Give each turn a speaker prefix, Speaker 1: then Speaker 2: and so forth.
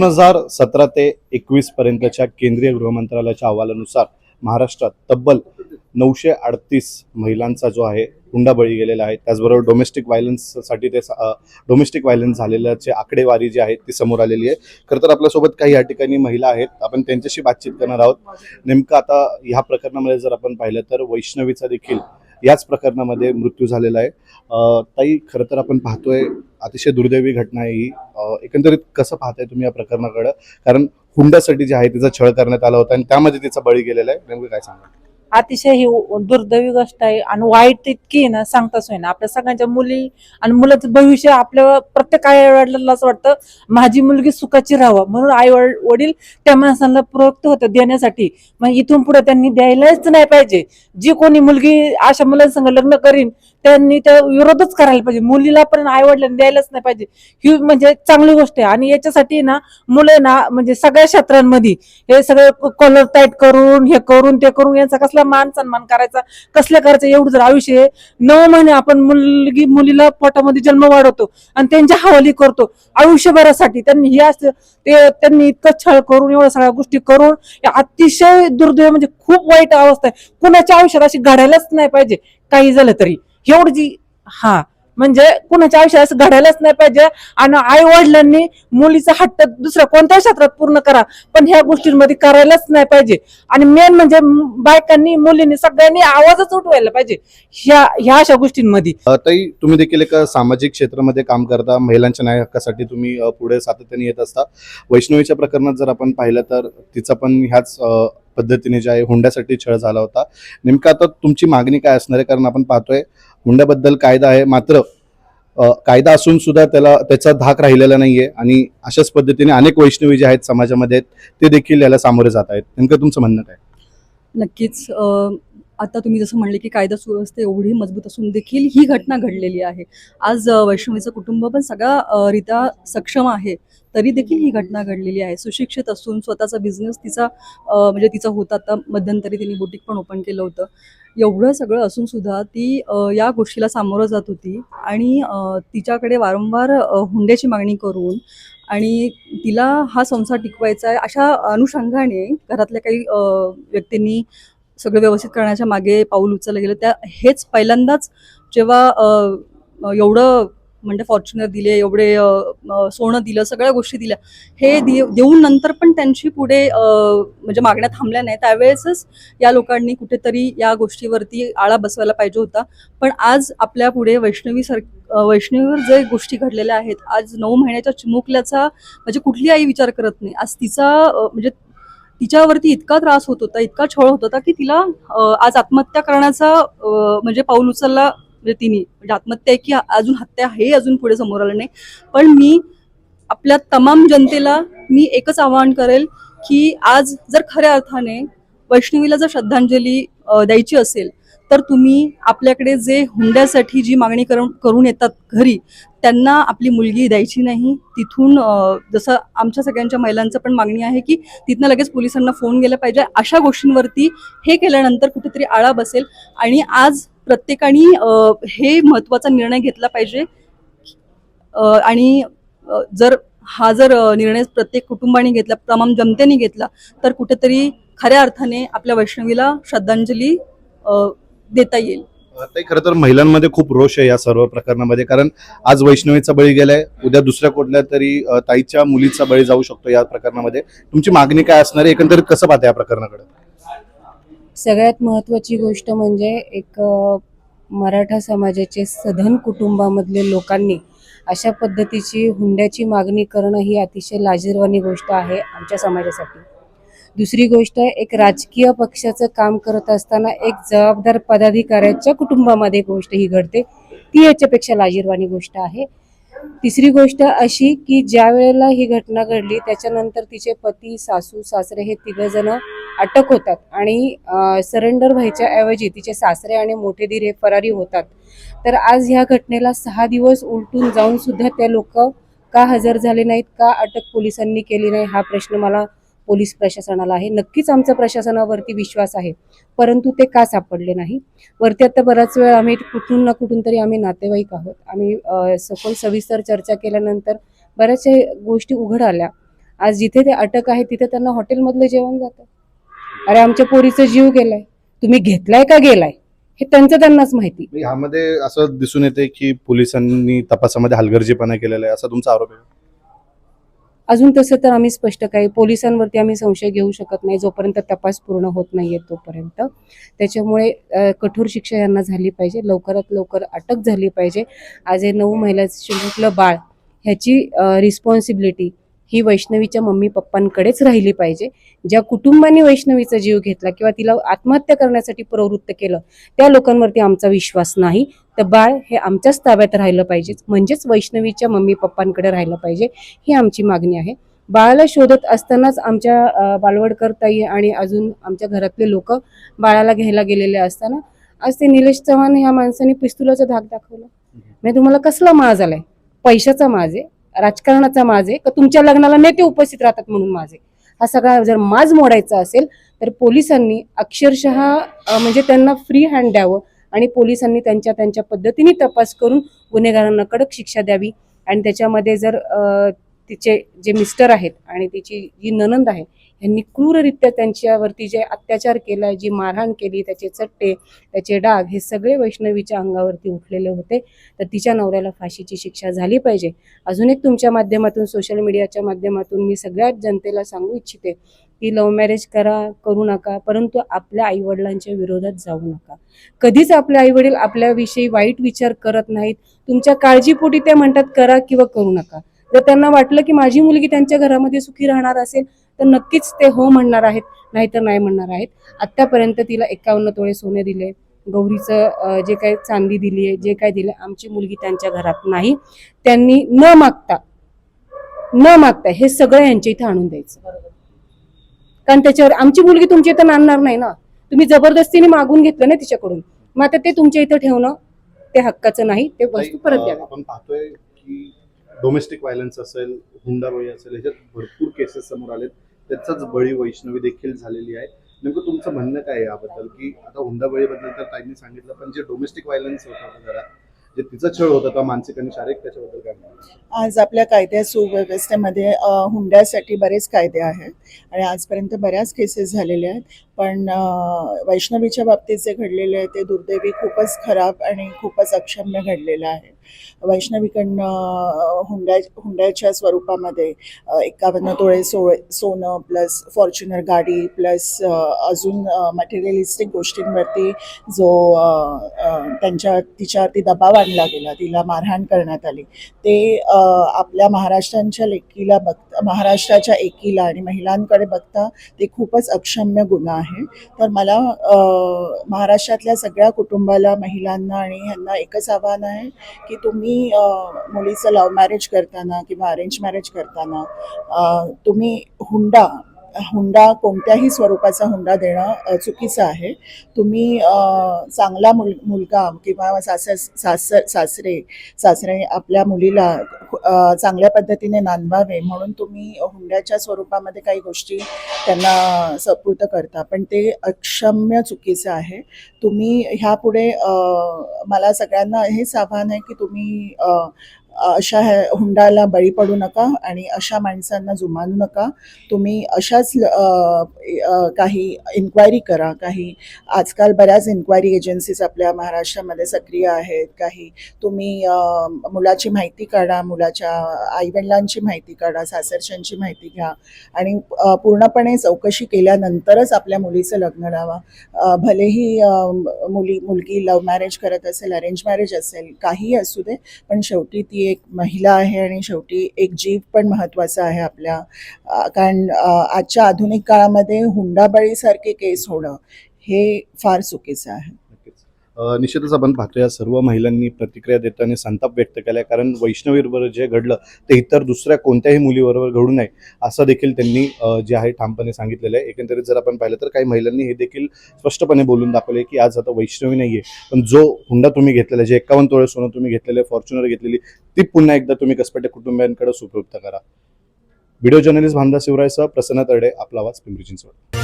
Speaker 1: दोन हजार सतरा ते एकवीस पर्यंतच्या केंद्रीय गृहमंत्रालयाच्या अहवालानुसार महाराष्ट्रात तब्बल नऊशे अडतीस महिलांचा जो आहे हुंडा बळी गेलेला आहे. त्याचबरोबर डोमेस्टिक व्हायलन्ससाठी ते डोमेस्टिक व्हायलन्स झालेल्याचे आकडेवारी जी आहे ती समोर आलेली आहे. खरं तर आपल्यासोबत काही या ठिकाणी महिला आहेत. आपण त्यांच्याशी बातचीत करणार आहोत. नेमकं आता ह्या प्रकरणामध्ये जर आपण पाहिलं तर वैष्णवीचा देखील याच प्रकरणामध्ये मृत्यू झालेला आहे. ताई खरं तर आपण पाहतोय अतिशय दुर्दैवी घटना आहे ही. एकंदरीत कसं पाहताय तुम्ही या प्रकरणाकडं? कारण हुंड्यासाठी जे आहे तिचा छळ करण्यात आला होता आणि त्यामध्ये तिचा बळी गेलेला आहे. नेमकं काय सांगा
Speaker 2: अतिशय ही दुर्दैवी गोष्ट आहे आणि वाईट इतकी ना सांगताच होईना. आपल्या सगळ्यांच्या मुली आणि मुलाचं भविष्य आपल्या प्रत्येक आई वडिलांना असं वाटतं माझी मुलगी सुखाची राहावं. म्हणून आई वडील त्या माणसांना प्रवृत्त होतं देण्यासाठी. मग इथून पुढे त्यांनी द्यायलाच नाही पाहिजे. जी कोणी मुलगी अशा मुलांसंग लग्न करीन त्यांनी त्या विरोधच करायला पाहिजे. मुलीला पण आई वडिलांनी द्यायलाच नाही पाहिजे. ही म्हणजे चांगली गोष्ट आहे. आणि याच्यासाठी ना मुलं ना म्हणजे सगळ्या क्षेत्रांमध्ये हे सगळं कॉलर टाईट करून हे करून ते करून यांचा कसला मान सन्मान करायचा कसल्या करायचं एवढं जर आयुष्य आहे नऊ महिने आपण मुलगी मुलीला पोटामध्ये जन्म वाढवतो आणि त्यांच्या हवाली करतो. आयुष्यभरासाठी त्यांनी हे असं ते त्यांनी इतकं छळ करून एवढ्या सगळ्या गोष्टी करून अतिशय दुर्दैव म्हणजे खूप वाईट अवस्था आहे. कुणाच्या आयुष्यात अशी घडायलाच नाही पाहिजे. काही झालं तरी. एवढी जी हा. म्हणजे कुणाच्या आयुष्यात असं घडायलाच नाही पाहिजे. आणि आई वडिलांनी मुलीचा हट्ट दुसऱ्या कोणत्याही क्षेत्रात पूर्ण करा. पण ह्या गोष्टींमध्ये करायलाच नाही पाहिजे. आणि मेन म्हणजे बायकांनी मुलींनी सगळ्यांनी आवाजच उठवायला पाहिजे. ह्या ह्या अशा गोष्टींमध्ये.
Speaker 1: ताई तुम्ही देखील एका सामाजिक क्षेत्रामध्ये काम करता. महिलांच्या न्याय हक्कासाठी तुम्ही अ, पुढे सातत्याने येत असता. वैष्णवीच्या प्रकरणात जर आपण पाहिलं तर तिचा पण ह्याच अ, पद्धतीने जे आहे हुंड्यासाठी छळ झाला होता. नेमकं आता तुमची मागणी काय असणार आहे? कारण आपण पाहतोय हुंड्याबद्दल कायदा आहे. मात्र कायदा असून सुद्धा त्याला त्याचा धाक राहिलेला नाहीये. आणि अशाच पद्धतीने अनेक वैष्णवी जे आहेत समाजामध्ये ते देखील याला सामोरे जात आहेत. नेमकं तुमचं म्हणणं काय?
Speaker 3: नक्कीच आता तुम्ही जसं म्हणले की कायदा सुव्यवस्था एवढी मजबूत असून देखील ही घटना घडलेली आहे. आज वैष्णवीचं कुटुंब पण सगळा रित्या सक्षम आहे तरी देखील ही घटना घडलेली आहे. सुशिक्षित असून स्वतःचा बिझनेस तिचा म्हणजे तिचा होता. आता मध्यंतरी तिने बुटीक पण ओपन केलं होतं. एवढं सगळं असून सुद्धा ती या गोष्टीला सामोरं जात होती आणि तिच्याकडे वारंवार हुंड्याची मागणी करून आणि तिला हा संसार टिकवायचा आहे अशा अनुषंगाने घरातल्या काही व्यक्तींनी सगळं व्यवस्थित करण्याच्या मागे पाऊल उचललं गेलं. त्या हेच पहिल्यांदाच जेव्हा एवढं म्हणजे फॉर्च्युनर दिले एवढे सोनं दिलं सगळ्या गोष्टी दिल्या हे देऊन नंतर पण त्यांची पुढे म्हणजे मागण्या थांबल्या नाही त्यावेळेसच या लोकांनी कुठेतरी या गोष्टीवरती आळा बसवायला पाहिजे होता. पण आज आपल्या पुढे वैष्णवी सर वैष्णवीवर जे गोष्टी घडलेल्या आहेत आज नऊ महिन्याच्या चिमुकल्याचा म्हणजे कुठली आई विचार करत नाही. आज तिचा म्हणजे तिच्यावरती इतका त्रास होत होता इतका छळ होत होता की तिला आज आत्महत्या करण्याचा म्हणजे पाऊल उचलला म्हणजे तिने. म्हणजे आत्महत्या आहे की अजून हत्या हे अजून पुढे समोर आलं नाही. पण मी आपल्या तमाम जनतेला मी एकच आवाहन करेल की आज जर खऱ्या अर्थाने वैष्णवीला जर श्रद्धांजली द्यायची असेल तर तुम्ही आपल्याकडे जे हुंड्यासाठी जी मागणी करून करून येतात घरी त्यांना आपली मुलगी द्यायची नाही. तिथून जसं आमच्या सगळ्यांच्या महिलांचं पण मागणी आहे की तिथनं लगेच पोलिसांना फोन गेला पाहिजे. अशा गोष्टींवरती हे केल्यानंतर कुठेतरी आळा बसेल. आणि आज प्रत्येकाने हे महत्त्वाचा निर्णय घेतला पाहिजे. आणि जर हा जर निर्णय प्रत्येक कुटुंबाने घेतला तमाम जनतेने घेतला तर कुठेतरी खऱ्या अर्थाने आपल्या वैष्णवीला श्रद्धांजली देता येईल.
Speaker 1: खरं तर महिलांमध्ये खूप रोष आहे या सर्व प्रकरणामध्ये. कारण आज वैष्णवीचा बळी गेलाय उद्या दुसऱ्या कुठल्या तरी ताईच्या मुलीचा बळी जाऊ शकतो या प्रकरणामध्ये. तुमची मागणी काय असणार आहे? एकंदरीत कसं पाहता या प्रकरणाकडे?
Speaker 4: सगळ्यात महत्त्वाची गोष्ट म्हणजे एक मराठा समाजाचे सधन कुटुंबामधले लोकांनी अशा पद्धतीची हुंड्याची मागणी करणं ही अतिशय लाजीरवाणी गोष्ट आहे आमच्या समाजासाठी. दुसरी गोष्ट एक राजकीय पक्षाचं काम करत असताना एक जबाबदार पदाधिकाऱ्याच्या कुटुंबामध्ये गोष्ट ही घडते. ती याच्यापेक्षा लाजीरवाणी गोष्ट आहे. तिसरी गोष्ट अशी की ज्या वेळेला ही घटना घडली त्याच्यानंतर तिचे पती सासू सासरे हे तिघजण अटक होतात आणि सरेंडर व्हायच्या ऐवजी तिचे सासरे आणि मोठे धीर हे फरारी होतात. तर आज ह्या घटनेला सहा दिवस उलटून जाऊन सुद्धा ते लोक का हजर झाले नाहीत का अटक पोलिसांनी केली नाही हा प्रश्न मला पोलीस प्रशासनाला आहे. नक्कीच आमचा प्रशासनावरती विश्वास आहे. परंतु ते का सापडले नाही? वरती आता बराच वेळ आम्ही कुठून ना कुठून तरी आम्ही नातेवाईक आहोत. आम्ही सखोल सविस्तर चर्चा केल्यानंतर बऱ्याचशा गोष्टी उघड आल्या आज जिथे ते अटक आहे तिथे त्यांना हॉटेलमधलं जेवण जातं. अरे आमच्या पोरीचा जीव गेलाय. तुम्ही घेतलाय का गेलाय? हे त्यांचं त्यांनाच माहिती.
Speaker 1: ह्यामध्ये असं दिसून येते की पोलिसांनी तपासामध्ये हलगर्जीपणा केलेला आहे. असा तुमचा आरोप आहे
Speaker 4: अजून तसं तर आम्ही स्पष्ट काही पोलिसांवरती आम्ही संशय घेऊ शकत नाही जोपर्यंत तपास पूर्ण होत नाहीये तोपर्यंत. त्याच्यामुळे कठोर शिक्षा यांना झाली पाहिजे लवकरात लवकर अटक झाली पाहिजे. आज हे नऊ महिला महिन्याचं बाळ ह्याची रिस्पॉन्सिबिलिटी ही वैष्णवीच्या मम्मी पप्पांकडेच राहिली पाहिजे. ज्या कुटुंबाने वैष्णवीचा जीव घेतला किंवा तिला आत्महत्या करण्यासाठी प्रवृत्त केलं त्या लोकांवरती आमचा विश्वास नाही. तर बाळ हे आमच्याच ताब्यात राहिलं पाहिजे. म्हणजेच वैष्णवीच्या मम्मी पप्पांकडे राहिलं पाहिजे ही आमची मागणी आहे. बाळाला शोधत असतानाच आमच्या बालवडकर ताई आणि अजून आमच्या घरातले लोक बाळाला घ्यायला गेलेले असताना आज ते निलेश चव्हाण ह्या माणसाने पिस्तुलाचा धाक दाखवला. म्हणजे तुम्हाला कसला माज आलाय? पैशाचा माज आहे. राजकारणाचा माज आहे का तुमच्या लग्नाला नेते उपस्थित राहतात म्हणून माझे. हा सगळा जर माज मोडायचा असेल तर पोलिसांनी अक्षरशः म्हणजे त्यांना फ्री हँड द्यावं आणि पोलिसांनी त्यांच्या त्यांच्या पद्धतीने तपास करून गुन्हेगारांना कडक शिक्षा द्यावी. आणि त्याच्यामध्ये जर तिचे जे मिस्टर आहेत आणि तिची जी ननंद आहे यांनी क्रूररित्या त्यांच्यावरती जे अत्याचार केला जी मारहाण केली त्याचे चट्टे त्याचे डाग हे सगळे वैष्णवीच्या अंगावरती उठलेले होते. तर तिच्या नवऱ्याला फाशीची शिक्षा झाली पाहिजे. अजून एक तुमच्या माध्यमातून सोशल मीडियाच्या माध्यमातून मी सगळ्याच जनतेला सांगू इच्छिते की लव्ह मॅरेज करा करू नका परंतु आपल्या आईवडिलांच्या विरोधात जाऊ नका. कधीच आपले आईवडील आपल्याविषयी वाईट विचार करत नाहीत. तुमच्या काळजीपोटी ते म्हणतात करा किंवा करू नका. जर त्यांना वाटलं की माझी मुलगी त्यांच्या घरामध्ये सुखी राहणार असेल तर नक्कीच ते हो म्हणणार आहेत नाहीतर नाही म्हणणार आहेत. आत्तापर्यंत तिला एकावन्न तोळे सोने दिले गौरीचं जे काही चांदी दिली आहे जे काय दिलं आमची मुलगी त्यांच्या घरात नाही. त्यांनी न मागता न मागता हे सगळं यांच्या इथं आणून द्यायचं. कारण त्याच्यावर आमची मुलगी तुमच्या इथं आणणार नाही ना. तुम्ही जबरदस्तीने मागून घेतलं ना तिच्याकडून. मग आता ते तुमच्या इथं ठेवणं ते हक्काचं नाही ते वस्तू परत
Speaker 1: अं, आपण पाहतोय की डोमेस्टिक व्हायलन्स असेल हुंडाबळी असेल ह्याच्यात भरपूर केसेस समोर आलेत. त्याचाच बळी वैष्णवी देखील झालेली आहे. नेमकं तुमचं म्हणणं काय याबद्दल? की आता हुंडाबळीबद्दल तर ताईंनी सांगितलं पण जे डोमेस्टिक व्हायलन्स होतं जरा जे तिचा छळ होता का मानसिक आणि शारीरिक त्याच्याबद्दल काय
Speaker 5: आज आपल्या कायद्या सुव्यवस्थेमध्ये हुंड्यासाठी बरेच कायदे आहेत आणि आजपर्यंत बऱ्याच केसेस झालेल्या आहेत. पण वैष्णवीच्या बाबतीत जे घडलेले आहे ते दुर्दैवी खूपच खराब आणि खूपच अक्षम्य घडलेलं आहे. वैष्णवीकडनं हुंड्या हुंड्याच्या स्वरूपामध्ये एकावन्न तोळे सो सोनं प्लस फॉर्च्युनर गाडी प्लस अजून मटेरियलिस्टिक गोष्टींवरती जो त्यांच्या तिच्यावरती दबाव आणला गेला तिला मारहाण करण्यात आली. ते आपल्या महाराष्ट्रांच्या लेकीला बघ महाराष्ट्राच्या एकीला आणि महिलांकडे बघता ते खूपच अक्षम्य गुन्हा आहे. तर मला महाराष्ट्रातल्या सगळ्या कुटुंबाला महिलांना आणि ह्यांना एकच आव्हान आहे की तुम्ही मुलीचं लव्ह मॅरेज करताना किंवा अरेंज मॅरेज करताना तुम्ही हुंडा हुंडा कोणत्याही स्वरूपाचा हुंडा देणं चुकीचं आहे. तुम्ही चांगला मुल मुलगा किंवा सासर सासर सासरे सासरे आपल्या मुलीला चांगल्या पद्धतीने नांदवावे म्हणून तुम्ही हुंड्याच्या स्वरूपामध्ये काही गोष्टी त्यांना सपूर्त करता. पण ते अक्षम्य चुकीचं आहे. तुम्ही ह्यापुढे मला सगळ्यांना हेच आव्हान आहे की तुम्ही अशा ह्या हुंडाला बळी पडू नका आणि अशा माणसांना जुमानू नका. तुम्ही अशाच काही इन्क्वायरी करा. काही आजकाल बऱ्याच इन्क्वायरी एजन्सीज आपल्या महाराष्ट्रामध्ये सक्रिय आहेत. काही तुम्ही मुलाची माहिती काढा मुलाच्या आईवडिलांची माहिती काढा सासरच्यांची माहिती घ्या आणि पूर्णपणे चौकशी केल्यानंतरच आपल्या मुलीचं लग्न लावा. भलेही मुली मुलगी लव्ह मॅरेज करत असेल अरेंज मॅरेज असेल काहीही असू दे पण शेवटी ती एक महिला आहे आणि शेवटी एक जीव पण महत्त्वाचा आहे आपल्या कारण आजच्या आधुनिक काळामध्ये हुंडाबळीसारखे केस होणं हे फार चुकीचं आहे.
Speaker 1: निश्चितच आपण पाहतो या सर्व महिलांनी प्रतिक्रिया देताना संताप व्यक्त केला कारण वैष्णवीबरोबर जे घडलं ते इतर दुसऱ्या कोणत्याही मुलीबरोबर घडू नये असं देखील त्यांनी जे आहे ठामपणे सांगितलेलं आहे. एकंदरीत जर आपण पाहिलं तर काही महिलांनी हे देखील स्पष्टपणे बोलून दाखवले की आज आता वैष्णवी नाही आहे पण जो हुंडा तुम्ही घेतलेला जे एकावन्न तोळे सोनं तुम्ही घेतलेले फॉर्च्युनर घेतलेली ती पुन्हा एकदा तुम्ही कसपटे कुटुंबियांकडे सुप्रयुक्त करा. व्हिडिओ जर्नलिस्ट भामदास शिवरायसह प्रसन्न तरडे आपला आवाज पिंपरी चिंचवड.